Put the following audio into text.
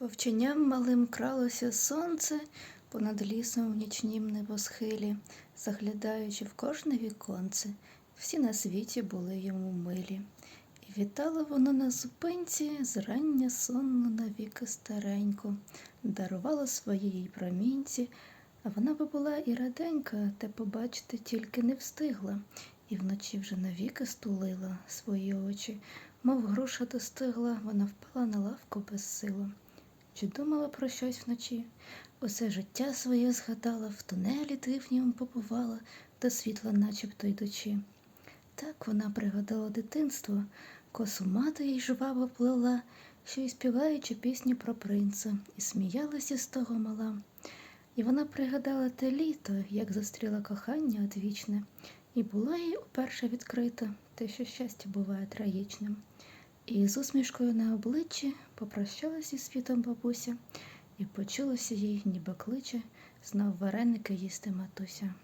Вовченням малим кралося сонце понад лісом в нічнім небосхилі, заглядаючи в кожне віконце, всі на світі були йому милі. І вітало воно на зупинці зрання сонну навіки стареньку, дарувало своїй промінці, а вона би була і раденька, та побачити тільки не встигла, і вночі вже навіки стулила свої очі, мов груша достигла, вона впала на лавку безсило. Чи думала про щось вночі? Усе життя своє згадала, в тунелі дивнім побувала, до світла начебто йдучи. Так вона пригадала дитинство, косу мати їй жваво плела, що й співаючи пісні про принца, і сміялася з того мала. І вона пригадала те літо, як зустріла кохання одвічне, і було їй уперше відкрито те, що щастя буває трагічним. І з усмішкою на обличчі попрощалась із світом бабуся, і почулося їй, ніби кличе, знов вареники їсти матуся.